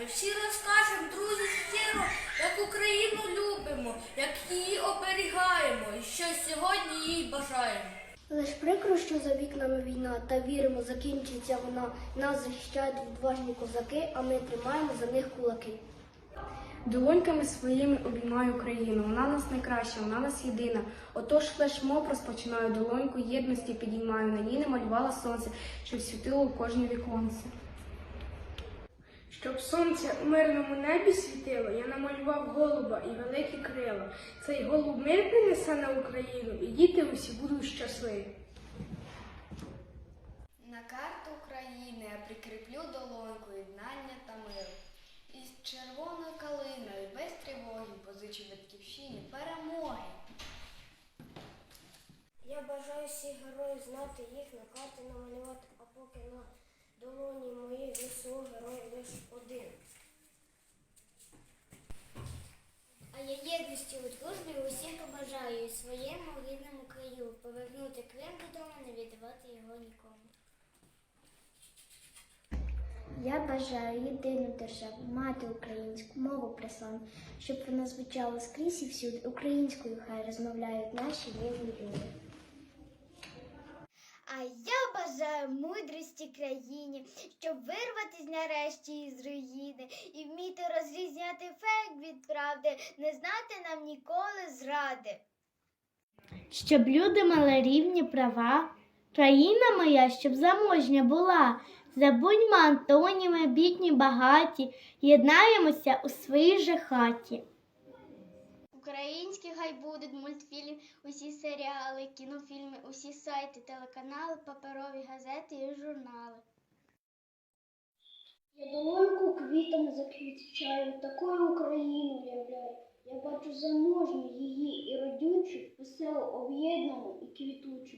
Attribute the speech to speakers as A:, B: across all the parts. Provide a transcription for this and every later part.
A: Ми всі розкажемо, друзі, щиро, як Україну любимо, як її оберігаємо і що сьогодні їй бажаємо. Лиш прикро, що за вікнами війна, та віримо, закінчиться вона. Нас захищають відважні козаки, а ми тримаємо за них кулаки.
B: Долоньками своїми обіймаю Україну. Вона нас найкраща, вона нас єдина. Отож, флешмоб розпочинаю долоньку єдності, підіймаю на ній, не малювала сонце, що світило кожне віконце.
C: Щоб сонце у мирному небі світило, я намалював голуба і великі крила. Цей голуб мир принесе на Україну, і діти усі будуть щасливі.
D: На карту України я прикріплю долоньку єднання та миру. Із червоною калиною без тривоги позичу батьківщині перемоги.
E: Я бажаю всіх героїв знати їх на карті намалювати, а поки на долоні моїй ВСУ герой лише один.
F: А я єдності у дружбі усіх побажаю і своєму рідному краю повернути Крим додому, не віддавати його нікому.
G: Я бажаю єдину державу, мати українську мову прислану, щоб вона звучала скрізь і всюди. Українською хай розмовляють наші вільні люди.
F: А я бажаю мудрості країні, щоб вирватися нарешті із руїни і вміти розрізняти фейк від правди, не знати нам ніколи зради.
H: щоб люди мали рівні права. Країна моя, щоб заможня була. Забудьмо антоніми, бідні, багаті, єднаємося у своїй же хаті. Українські хай будуть мультфільм, усі серіали, кінофільми, усі сайти, телеканали, паперові газети і журнали.
I: Я долоньку квітом заквітчаю, такою Україну уявляю. Я бачу заможню її і родючу, веселу, об'єднану і квітучу.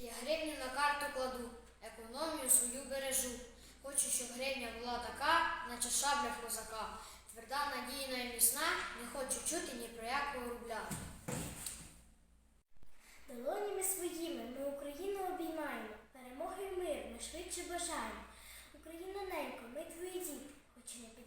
J: Я гривню на карту кладу, економію свою бережу. Хочу, щоб гривня була така, наче шабля в козака. Тверда, надійна і міцна, не хочу чути ні про якого рубля.
E: Долонями своїми ми Україну обіймаємо, перемоги й мир ми швидше бажаємо. Україна ненько, ми твої діти, хоч і не під